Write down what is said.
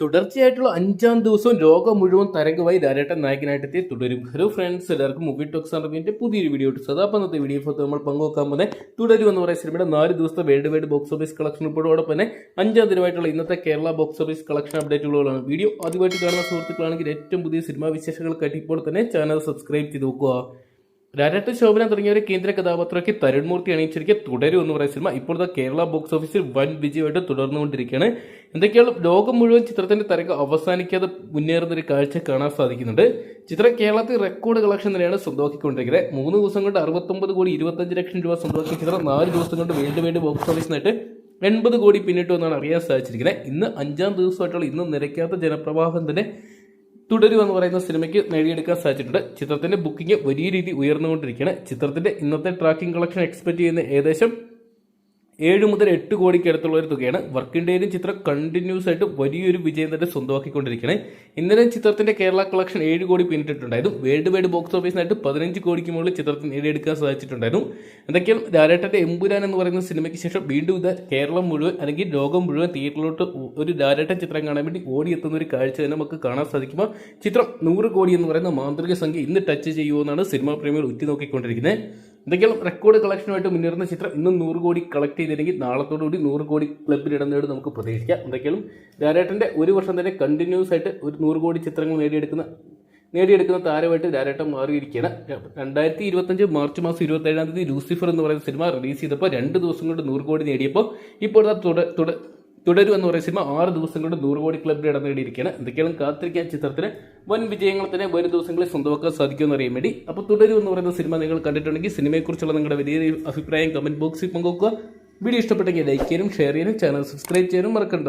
തുടർച്ചയായിട്ടുള്ള അഞ്ചാം ദിവസവും ലോകം മുഴുവൻ തരംഗമായി ധാരാട്ടം നായകനായിട്ടെത്തി തുടരും. ഹലോ ഫ്രണ്ട്സ് എല്ലാവർക്കും മൂവി ടോക്സ് അറിവിന്റെ പുതിയൊരു വീഡിയോ ഇട്ടു സദാ അന്നത്തെ വീഡിയോ ഫോട്ടോ നമ്മൾ പങ്കുവെക്കാൻ പോകുന്നത് തുടരും എന്ന് പറയുന്ന സിനിമയുടെ നാല് ദിവസത്തെ world wide box office collection റിപ്പോർട്ടോടൊപ്പം തന്നെ അഞ്ചാം ദിനമായിട്ടുള്ള ഇന്നത്തെ കേരള ബോക്സ് ഓഫീസ് കളക്ഷൻ അപ്ഡേറ്റുകളാണ് വീഡിയോ ആദ്യമായിട്ട് കാണുന്ന സുഹൃത്തുക്കളാണെങ്കിൽ ഏറ്റവും പുതിയ സിനിമാ വിശേഷങ്ങൾ ഇപ്പോൾ തന്നെ ചാനൽ സബ്സ്ക്രൈബ് ചെയ്ത് നോക്കുക. രാരാട്ട ശോഭന തുടങ്ങിയ ഒരു കേന്ദ്ര കഥാപാത്രമൊക്കെ തരുൺമൂർത്തി അണിയിച്ചിരിക്കെ തുടരും എന്ന് പറയുന്ന സിനിമ ഇപ്പോഴത്തെ കേരള ബോക്സ് ഓഫീസിൽ വൻ വിജയമായിട്ട് തുടർന്നുകൊണ്ടിരിക്കുകയാണ്. എന്തൊക്കെയാണ് ലോകം മുഴുവൻ ചിത്രത്തിന്റെ തരംഗം അവസാനിക്കാതെ മുന്നേറുന്ന ഒരു കാഴ്ച കാണാൻ സാധിക്കുന്നുണ്ട്. ചിത്രം കേരളത്തിൽ റെക്കോർഡ് കളക്ഷൻ തന്നെയാണ് സ്വന്തമാക്കിക്കൊണ്ടിരിക്കുന്നത്. മൂന്ന് ദിവസം കൊണ്ട് അറുപത്തൊമ്പത് കോടി ഇരുപത്തഞ്ച് ലക്ഷം രൂപ സ്വന്തമാക്കിയ ചിത്രം നാല് ദിവസം കൊണ്ട് വീണ്ടും വീണ്ടും ബോക്സ് ഓഫീസിനായിട്ട് എൺപത് കോടി പിന്നിട്ടു എന്നാണ് അറിയാൻ സാധിച്ചിരിക്കുന്നത്. ഇന്ന് അഞ്ചാം ദിവസമായിട്ടുള്ള ഇന്നും നിരക്കാത്ത ജനപ്രവാഹം തന്നെ തുടരും എന്ന് പറയുന്ന സിനിമയ്ക്ക് നേടിയെടുക്കാൻ സാധിച്ചിട്ടുണ്ട്. ചിത്രത്തിന്റെ ബുക്കിംഗ് വലിയ രീതി ഉയർന്നുകൊണ്ടിരിക്കുകയാണ്. ചിത്രത്തിന്റെ ഇന്നത്തെ ട്രാക്കിംഗ് കളക്ഷൻ എക്സ്പെക്ട് ചെയ്യുന്ന ഏകദേശം ഏഴ് മുതൽ എട്ട് കോടിക്ക് അടുത്തുള്ള ഒരു തുകയാണ് വർക്കിംഗ് ചിത്രം കണ്ടിന്യൂസ് ആയിട്ട് വലിയൊരു വിജയം തന്നെ സ്വന്തമാക്കിക്കൊണ്ടിരിക്കുന്നത് ഇന്നലെ ചിത്രത്തിന്റെ കേരള കളക്ഷൻ ഏഴ് കോടി പിന്നിട്ടിട്ടുണ്ടായിരുന്നു. വേൾഡ് വൈഡ് ബോക്സ് ഓഫീസിനായിട്ട് പതിനഞ്ച് കോടിക്ക് മുകളിൽ ചിത്രത്തിന് നേടിയെടുക്കാൻ സാധിച്ചിട്ടുണ്ടായിരുന്നു. എന്തൊക്കെയാണ് ലാലേട്ടന്റെ എമ്പുരാൻ എന്ന് പറയുന്ന സിനിമയ്ക്ക് ശേഷം വീണ്ടും ഇത് കേരളം മുഴുവൻ അല്ലെങ്കിൽ ലോകം മുഴുവൻ തിയേറ്ററിലോട്ട് ഒരു ലാലേട്ടൻ ചിത്രം കാണാൻ വേണ്ടി ഓടിയെത്തുന്ന ഒരു കാഴ്ച തന്നെ നമുക്ക് കാണാൻ സാധിക്കുമ്പോൾ ചിത്രം നൂറ് കോടി എന്ന് പറയുന്ന മാന്ത്രിക സംഖ്യ ഇന്ന് ടച്ച് ചെയ്യുമെന്നാണ് സിനിമാ പ്രേമികൾ ഉറ്റുനോക്കിക്കൊണ്ടിരിക്കുന്നത്. എന്തെങ്കിലും റെക്കോർഡ് കളക്ഷനുമായിട്ട് മുന്നേറുന്ന ചിത്രം ഇന്നും നൂറ് കോടി കളക്ട് ചെയ്തില്ലെങ്കിൽ നാളത്തോടുകൂടി നൂറ് കോടി ക്ലബിൽ ഇടം നേടി നമുക്ക് പ്രതീക്ഷിക്കാം. എന്തെങ്കിലും രാരേട്ടന്റെ ഒരു വർഷം തന്നെ കണ്ടിന്യൂസ് ആയിട്ട് ഒരു നൂറ് കോടി ചിത്രങ്ങൾ നേടിയെടുക്കുന്ന നേടിയെടുക്കുന്ന താരമായിട്ട് രാരേട്ടം മാറിയിരിക്കുകയാണ്. രണ്ടായിരത്തി ഇരുപത്തഞ്ച് മാർച്ച് മാസം ഇരുപത്തേഴാം തീയതി ലൂസിഫർ എന്ന് പറയുന്ന സിനിമ റിലീസ് ചെയ്തപ്പോൾ രണ്ട് ദിവസം കൊണ്ട് നൂറ് കോടി നേടിയപ്പോൾ ഇപ്പോൾ തുട തുടരും എന്ന് പറയുന്ന സിനിമ ആറ് ദിവസം കൊണ്ട് നൂറ് കോടി ക്ലബിൽ ഇടം നേടിയിരിക്കുകയാണ്. എന്തൊക്കെയാണ് കാത്തിരിക്കാൻ ചിത്രത്തിന്? വൻ വിജയങ്ങൾ തന്നെ വരും ദിവസങ്ങളിൽ സ്വന്തമാക്കാൻ സാധിക്കുമെന്ന് അറിയാൻ വേണ്ടി. അപ്പോൾ തുടരും എന്ന് പറയുന്ന സിനിമ നിങ്ങൾ കണ്ടിട്ടുണ്ടെങ്കിൽ സിനിമയെക്കുറിച്ചുള്ള നിങ്ങളുടെ വലിയ അഭിപ്രായം കമന്റ് ബോക്സിൽ പങ്കുവെക്കുക. വീഡിയോ ഇഷ്ടപ്പെട്ടെങ്കിൽ ലൈക്ക് ചെയ്യാനും ഷെയർ ചെയ്യാനും ചാനൽ സബ്സ്ക്രൈബ് ചെയ്യാനും മറക്കണ്ട.